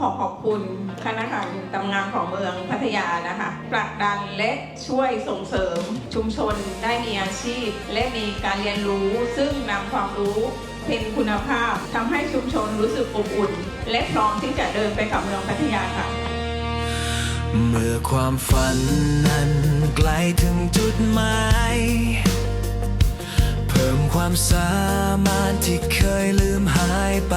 ขอขอบคุณคณะกรรมการตำงานของเมืองพัทยานะคะผลักดันและช่วยส่งเสริมชุมชนได้มีอาชีพ และมีการเรียนรู้ ซึ่งนำความรู้เป็นคุณภาพทำให้ชุมชนรู้สึกอบอุ่น และพร้อมที่จะเดินไปกับเมืองพัทยาค่ะ เมื่อความฝันนั้นไกลถึงจุดหมายเพิ่มความสามารถที่เคยลืมหายไป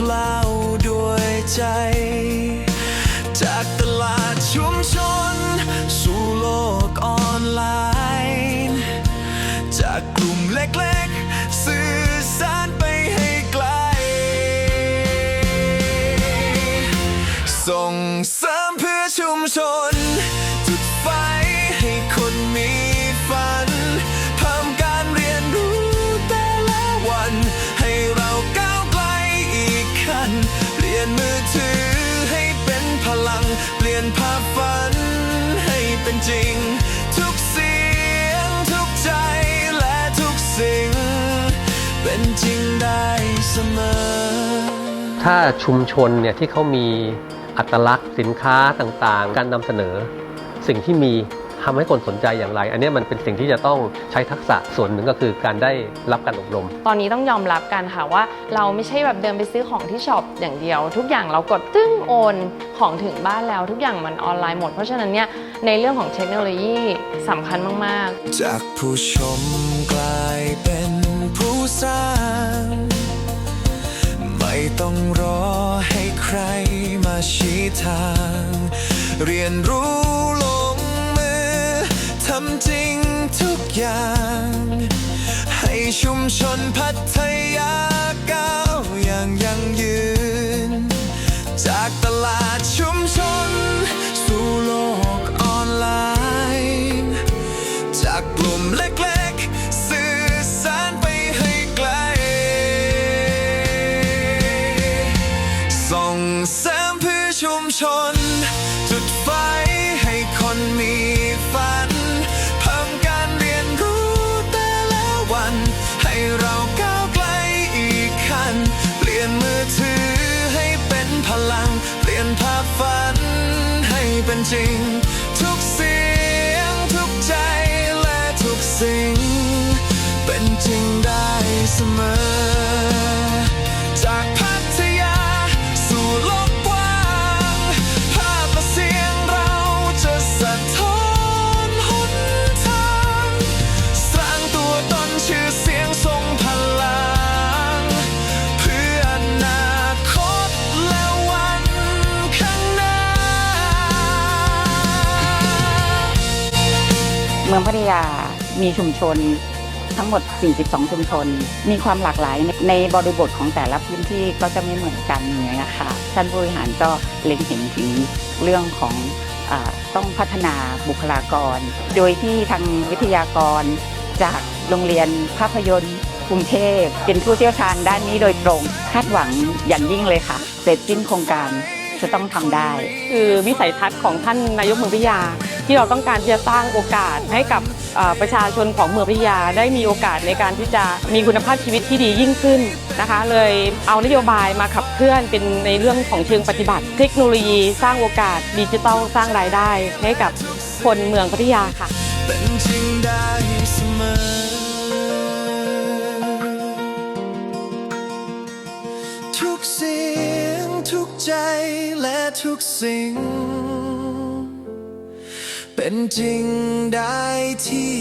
กล่าวด้วยใจ จากตลาดชุมชน สู่โลกออนไลน์ จากกลุ่มเล็กๆ สื่อสารไปให้ไกล ส่งเสริมเพื่อชุมชน จุดไฟให้คนมี นภาพฝันให้เป็นจริง ทุกเสียงทุกใจและทุกสิ่ง เป็นจริงได้เสมอ ถ้าชุมชนเนี่ยที่เขามีอัตลักษณ์สินค้าต่างๆ การนำเสนอสิ่งที่มี ทำให้คนสนใจอย่างไร อันเนี้ยมันเป็นสิ่งที่จะต้องใช้ทักษะส่วนหนึ่งก็คือการได้รับการอบรม ตอนนี้ต้องยอมรับกันค่ะว่า เราไม่ใช่แบบเดินไปซื้อของที่ช็อปอย่างเดียว ทุกอย่างเรากดตึ้งโอนของถึงบ้านแล้ว ทุกอย่างมันออนไลน์หมด เพราะฉะนั้นเนี่ยในเรื่องของเทคโนโลยีสำคัญมาก ๆ จากผู้ชมกลายเป็นผู้สร้างไม่ต้องรอให้ใครมาชี้ทาง เรียนรู้ลงมือ ทำจริงทุกอย่าง ให้ชุมชนพัทยาก้าวอย่างยั่งยืน จากตลาดชุมชน สู่โลกออนไลน์ จากกลุ่มเล็กๆ สื่อสารไปให้ไกล ส่งเสริมเพื่อชุมชน เป็นจริง ทุกเสียงทุกใจและทุกสิ่ง เป็นจริงได้เสมอ มืองพัทยามีชุมชนทั้งหมด 42 ชุมชน มีความหลากหลายในในบริบทของแต่ละพื้นที่ก็จะไม่เหมือนกันอย่างเงี้ยค่ะท่านผู้บริหารก็เล็งเห็นถึงเรื่องของอต้องพัฒนาบุคลากร โดยที่ทางวิทยากรจากโรงเรียนภาพยนตร์กรุงเทพเป็นผู้เชี่ยวชาญด้านนี้โดยตรงคาดหวังอย่างยิ่งเลยค่ะ เสร็จสิ้นโครงการจะต้องทำได้ คือวิสัยทัศน์ของท่านนายกเมืองพิทยา ที่เราต้องการที่จะสร้างโอกาสให้กับประชาชนของเมืองพิทยาได้มีโอกาสในการที่จะมีคุณภาพชีวิตที่ดียิ่งขึ้นนะคะ เลยเอานโยบายมาขับเคลื่อนเป็นในเรื่องของเชิงปฏิบัติ เทคโนโลยีสร้างโอกาสดิจิทัลสร้างรายได้ให้กับคนเมืองพัทยาค่ะเป็นจริงได้เสมอทุกเสียงทุกใจและทุกสิ่ง เป็นจริงได้ที่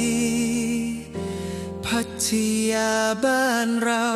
พัทยาบ้านเรา